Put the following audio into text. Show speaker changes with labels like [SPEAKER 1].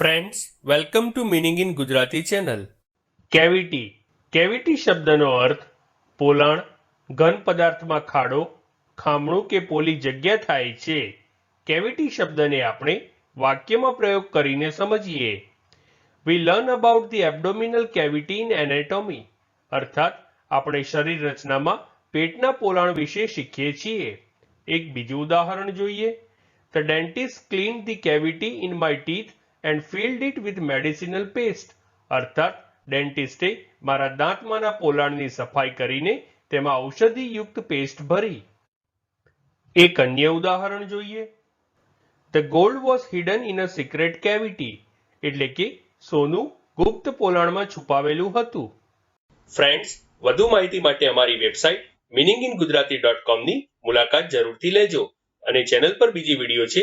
[SPEAKER 1] Friends welcome to meaning in Gujarati channel cavity cavity શબ્દનો અર્થ પોલાણ, ઘન પદાર્થમાં ખાડો, ખામણું કે પોલી જગ્યા થાય છે. કેવિટી શબ્દને આપણે વાક્યમાં પ્રયોગ કરીને સમજીએ. We learn about the abdominal cavity in anatomy અર્થાત, આપણે શરીર રચનામાં પેટના પોલાણ વિશે શીખીએ છીએ. એક બીજું ઉદાહરણ જોઈએ. The dentist clean the cavity in my teeth and filled it with medicinal paste અર્થાત ડેન્ટિસ્ટે મારા દાંતમાંના પોલાણની સફાઈ કરીને તેમાં ઔષધિયુક્ત પેસ્ટ ભરી. એક અન્ય ઉદાહરણ જોઈએ. The gold was hidden in a secret cavity એટલે કે સોનું ગુપ્ત પોલાણમાં છુપાવેલું હતું. ફ્રેન્ડ્સ વધુ માહિતી માટે અમારી website meaning in Gujarati dot કોમની મુલાકાત જરૂરથી લેજો અને ચેનલ પર બીજી વીડિયો છે